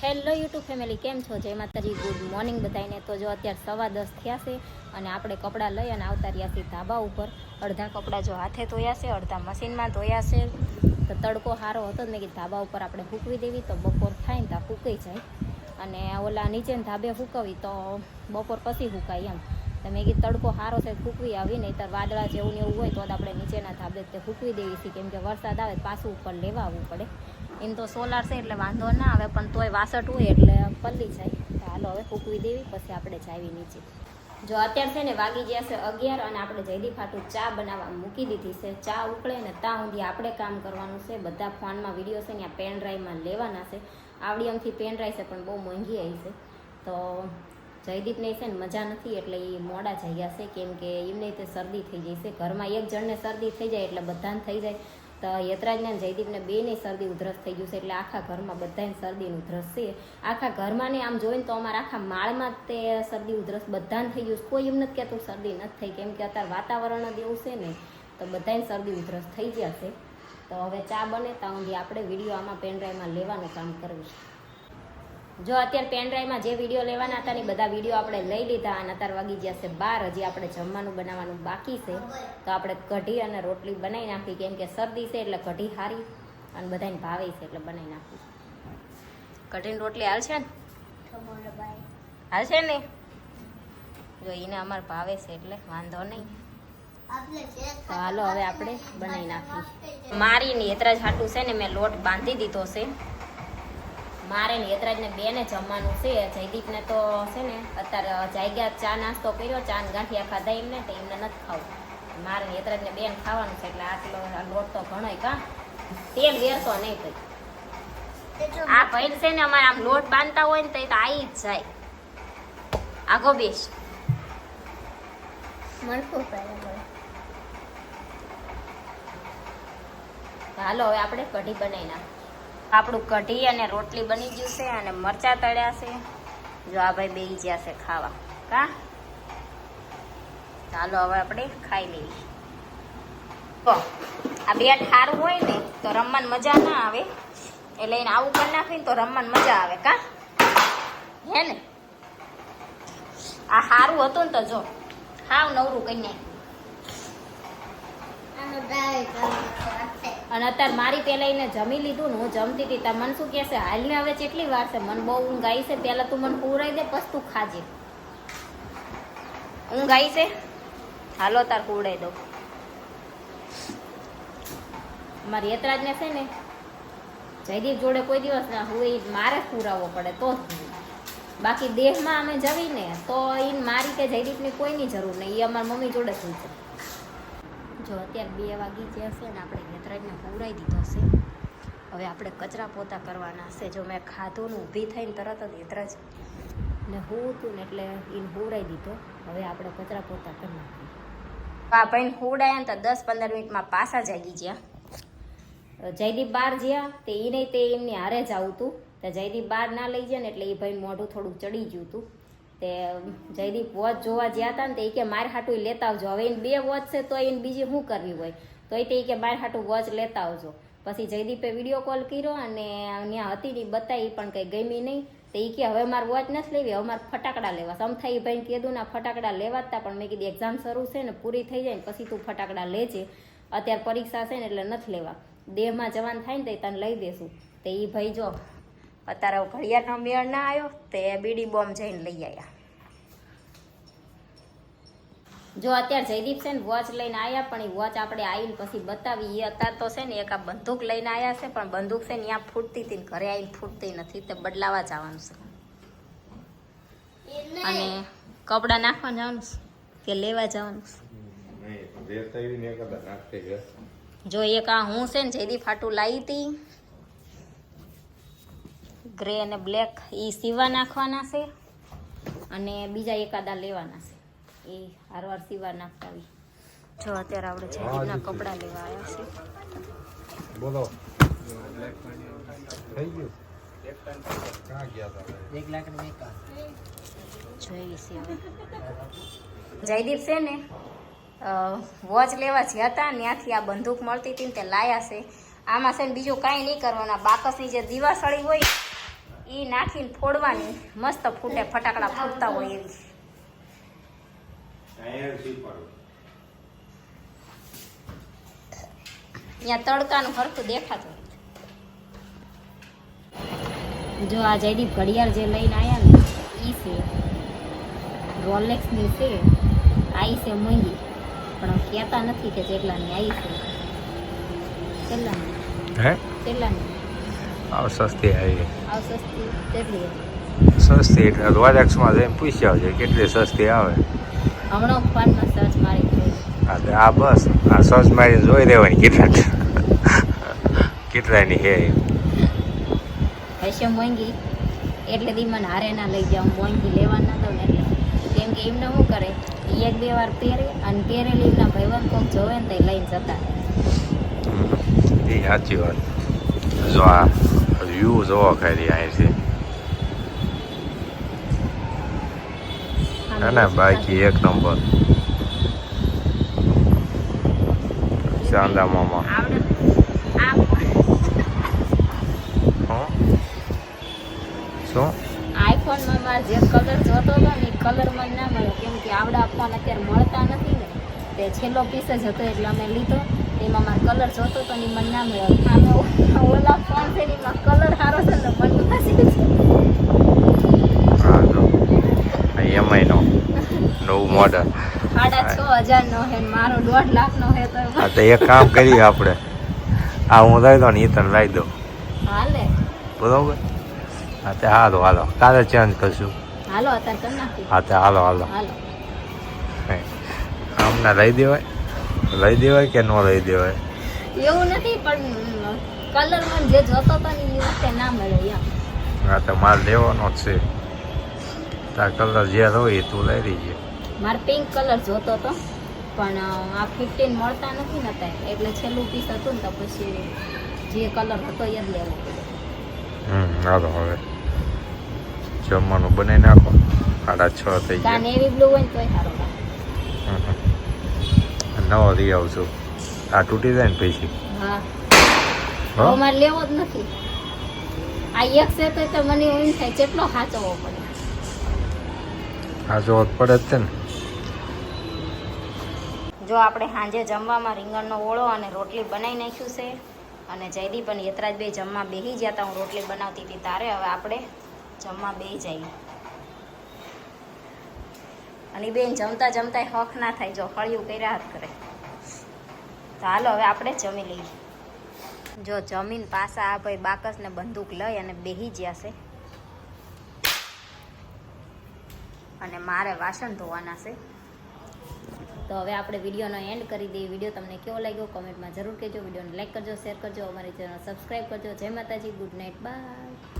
Hello YouTube family, કેમ છો? જય માતાજી, ગુડ મોર્નિંગ બધાને તો જો અત્યારે સવા દસ થયા છે અને આપણે કપડાં લઈ અને આવતા રહ્યા છીએ ધાબા ઉપર. અડધા કપડાં જો હાથે ધોયા છે, અડધા મશીનમાં ધોયા છે. તો તડકો સારો હતો જ મેં કીધું ધાબા ઉપર આપણે ફૂકવી દેવી તો બપોર થાય ને ત્યાં ફૂકાઈ જાય. અને ઓલા નીચેને ધાબે ફૂકવી તો બપોર પછી ફૂંકાય એમ. તો મેં કીધું તડકો સારો છે, ફૂંકવી આવી નહીં તો વાદળા જેવું ને એવું હોય તો આપણે નીચેના ધાબે તે ફૂકવી દેવી છીએ. કેમ કે વરસાદ આવે પાછું ઉપર લેવા આવવું પડે. એમ તો સોલાર છે એટલે વાંધો ના આવે, પણ તોય વાસઠ હોય એટલે પલ્લી જાય. હાલો હવે ફૂકવી દેવી, પછી આપણે જાવી નીચે. જો અત્યારે છે ને વાગી ગયા છે અગિયાર અને આપણે જયદીપ ફાટું ચા બનાવવા મૂકી દીધી છે. ચા ઉકળે ને ત્યાં સુધી આપણે કામ કરવાનું છે. બધા ફોનમાં વીડિયો છે ત્યાં પેન ડ્રાઈવમાં લેવાના છે. આવડી અમથી પેન ડ્રાઈવ છે, પણ બહુ મોંઘી આવી છે. તો જયદીપને છે ને મજા નથી, એટલે એ મોડા જઈ છે. કેમ કે એમને તે શરદી થઈ જાય છે. ઘરમાં એક જણને શરદી થઈ જાય એટલે બધાને થઈ જાય. તો યતરાજને જયદીપને બેને શરદી ઉધરસ થઈ ગયું છે એટલે આખા ઘરમાં બધાને શરદી ને ઉધરસ છે. આખા ઘરમાં ને આમ જોઈને તો અમારા આખા માળમાં તે શરદી ઉધરસ બધાને થઈ ગયું કોઈ એમ નથી કહેતું શરદી નથી થઈ, કેમ કે અત્યારે વાતાવરણ જ એવું છે ને, તો બધાને શરદી ઉધરસ થઈ ગયા છે. તો હવે ચા બને, ત્યાં સુધી આપણે વીડિયો આમાં પેનડ્રાઈવમાં લેવાનું કામ કરવું છે. જો અત્યારે પેનડ્રાઈવમાં જે વીડિયો લેવાના હતા ને બધા વીડિયો આપણે લઈ લીધા અને અત્યારે વાગી ગયા છે બાર હજી આપણે જમવાનું બનાવવાનું બાકી છે. તો આપણે કઢી અને રોટલી બનાવી નાખી કેમ કે શરદી છે એટલે કઢી સારી અને બધાને ભાવે છે એટલે બનાવી નાખી. કઢીની રોટલી હાલશે ને? હાલશે ને? જો એને અમારે ભાવે છે એટલે વાંધો નહીં. હાલો હવે આપણે બનાવી નાખી મારી ને હેતરાજ હાટું છે ને મેં લોટ બાંધી દીધો છે. મારે ને યતરાજને બેને જમવાનું છે. જયદીપને તો છે ને અત્યારે જાગ્યા ચા નાસ્તો કર્યો ચા ને ગાંઠિયા ખાધા એમને તો એમને નથી ખાવું. મારે ને યતરાજને બેન ખાવાનું છે એટલે આટલો લોટ તો ઘણો કા તેલ વેરતો નહીં ભાઈ આ ભાઈ છે ને અમારે આમ લોટ બાંધતા હોય ને તો એ તો આવી જ જાય. આગો બેસ. તો હાલો હવે આપણે કઢી બનાવી નાખ આપણું કઢી અને રોટલી બની ગયું છે અને મરચા તળ્યા છે. જો આ ભાઈ બેસી ગયા છે ખાવા. કા? ચાલો હવે આપણે ખાઈ લઈએ. તો, આ બે ઠારું હોય ને, તો રમવાની મજા ના આવે. એટલે લઈને આવું કરી નાખીને તો રમવાની મજા આવે, કા? હે ને? આ સારું હતું ને તો જો, હાવ નવરું કઈ નાખ્યું. અને અત્યારે મારી પેલા એને જમી લીધું ને હું જમતી હતી. તાર મને શું કહેશે હાલને હવે કેટલી વાર છે, મને બહુ ઊંઘ આવી છે. પહેલાં તું મને પૂરાઈ દે, પછી તું ખાજે. ઊંઘ આવી છે? હાલો, તાર પૂરાઈ દઉં. મારી યતરાજને છે ને, જયદીપ જોડે કોઈ દિવસ ના હું એ મારે પૂરાવો પડે, તો જ બાકી દેહમાં અમે જવીને તો એ મારી કે જયદીપની કોઈની જરૂર નહીં. એ અમારી મમ્મી જોડે જ હોય છે. જો અત્યારે બે વાગી ગયા છે ને આપણે હેતરાજને પૂરાઈ દીધો છે. હવે આપણે કચરા પોતા કરવાના છે. જો મેં ખાધું ઊભી થઈને તરત જ હેતરાજ ને હું હતું ને એટલે એને હુવડાઈ દીધો. હવે આપણે કચરા પોતા કરી નાખીએ. આ ભાઈને ને તો દસ પંદર મિનિટમાં પાછા જાગી ગયા. જયદીપ બહાર ગયા તે એ નહીં તે એમની હારે જ આવતું. તો જયદીપ બહાર ના લઈ જાય ને એટલે એ ભાઈ મોઢું થોડુંક ચડી ગયું હતું. તે જયદીપ વોચ જોવા ગયા હતા ને તે કે મારે હાટું લેતા આવજો. હવે એને બે વોચ છે તો એને બીજી શું કરવી હોય? તો એ તે કે મારે હાટું વોચ લેતા આવજો. પછી જયદીપે વીડિયો કોલ કર્યો અને ત્યાં હતી ને બતાવી પણ કંઈ ગમી નહીં. તો એ કે હવે મારે વોચ નથી લેવી, હવે મારે ફટાકડા લેવા. સમથા એ ભાઈને કીધું ના ફટાકડા લેવા હતા પણ મેં કીધું એક્ઝામ શરૂ છે ને પૂરી થઈ જાય ને પછી તું ફટાકડા લેજે. અત્યારે પરીક્ષા છે ને એટલે નથી લેવા. દેહમાં જવાન થાય ને તો એ તને લઈ દેશું. તો એ ભાઈ જો અત્યારે ઘડિયાળનો મેળ ના આવ્યો તે બીડી બોમ્બ જઈને લઈ આવ્યા જો અત્યારે જયદીપ છે ને વોચ લઈને આવ્યા પણ એ વોચ આપણે આવીને પછી બતાવી એ અત્યારે તો છે ને એક આ બંદૂક લઈને આવ્યા છે પણ બંદૂક છે ને ત્યાં ફૂટતી હતી ને ઘરે આવીને ફૂટતી નથી તે બદલાવા જવાનું છે. અને કપડાં નાખવા જવાનું છે કે લેવા જવાનું છે? જો એક આ હું છે ને જયદીપ ફાટું લાવી હતી ગ્રે અને બ્લેક એ સીવા નાખવાના છે અને બીજા એકાદા લેવાના છે. એ હારવાર સીવા નાખતા આવી જો અત્યારે આપણે જયદીપના કપડાં લેવા આવ્યા છે બોલો. થઈ ગયું? જયદીપ છે ને વોચ લેવા જ્યાં હતા ત્યાંથી આ બંદૂક મળતી હતી ને તે લાયા છે. આમાં છે ને બીજું કાંઈ નહીં કરવાના. બાકસની જે દિવાસળી હોય ઈ નાખીને ફોડવાની મસ્ત ફૂટે ફટાકડા ફૂટતા હોય એવી. ત્યાં તડકાનું હરખું દેખાતું જો આ જયદીપ ઘડિયાળ જે લઈને આવ્યા ને ઈ છે. રોલેક્સની છે. આઈ છે મોંઘી પણ કહેતા નથી કે જેટલાની આઈ છે. કેટલાની? હે? કેટલાની? આવ સસ્તી આવી સસ્તી એટલે રોલેક્સમાં જઈને પૂછી આવજે કેટલી સસ્તી આવે? સર્ચ હા તો આ બસ આ સસ મારીને જોઈ દેવાની કેટલા કેટલાની હે. હશે મોંઘી એટલે દી મને હારે ના લઈ જાઉં મોંઘી લેવા ના દઉં ને એટલે. કેમ કે એમને શું કરે? એક બે વાર પહેરે અને પહેરેલી એમના ભાઈબંધ કોક જોવે ને તો લઈને જતા. એ સાચી વાત. જો આ વ્યૂ જોવા ખાલી અહીંથી ના ના બાકી એક નંબર ચાંદા મામા? શું આઈફોનમાં મારે જે કલર જોતો હતો ને એ કલર મને ના મળ્યો કેમ કે આવડા ફોન અત્યારે મળતા નથી ને તે છેલ્લો પીસ જ હતો એટલે અમે લીધો એમાં મારો કલર જોતો હતો ને મને ના મળ્યો ઓલા ફોન છે ને એમાં કલર સારો છે ને મને પાસે હા જો. એમઆઈનો નવું મોડલ સાડા છ મારો દોઢ તો હા તો એક કામ કરીએ આપણે. આ હું લઈ દઉં ને એ તને લઈ દઉં. હાલે. બરોબર? હા તે હાલો હાલો. કાલે ચેન્જ કરશું. હાલો અત્યારે કરી નાખી હા તે હાલો હાલો. હાલો. લઈ દેવાય? લઈ દેવાય કે ન લઈ દેવાય? એવું નથી પણ કલર મને જે જોતો હતો ને એ વખતે ના મળ્યો એમ. હા તો માલ લેવાનો જ છે. તાર કલર જે હોય એ તું લઈ લેજે. મારે પિંક કલર જોતો હતો પણ આ ફિફ્ટીન મળતા નથી ને ત્યાં એટલે છેલ્લું પીસ હતું ને તો પછી જે કલર હતો એ જ લેવો. હમ હાલો હવે. જમવાનું બનાવી નાખો. સાડા છ થઈ ગયા. નેવી બ્લુ હોય ને તોય સારો. નવો લઈ આવશું આ તૂટી જાય ને પછી? હા. હો? હવે મારે લેવો જ નથી. આ એક છે તો તો મને એમ થાય કેટલો સાચવવો પડે? આ પડે જ છે ને. જો આપણે સાંજે જમવામાં રીંગણનો ઓળો અને રોટલી બનાવી નાખ્યું છે અને જયદીપ અને યતરાજ બે જમવા બેસી ગયા હતા હું રોટલી બનાવતી હતી તારે હવે આપણે જમવા બેસી જઈએ. અને બેન જમતા જમતા હક ના થાય જો હળિયું કર્યા હાથ કરે. તો હાલો હવે આપણે જમી લઈએ. જો જમીન પાસા આ ભાઈ બાકસને બંદૂક લઈ અને બેહી ગયા અને મારે વાસણ ધોવાના છે. તો હવે આપણે વિડીયોનો એન્ડ કરી દઈએ. વીડિયો તમને કેવો લાગ્યો કોમેન્ટમાં જરૂર કહેજો. વિડીયોને લાઈક કરજો શેર કરજો, અમારી ચેનલ સબસ્ક્રાઈબ કરજો. જય માતાજી ગુડ નાઇટ બાય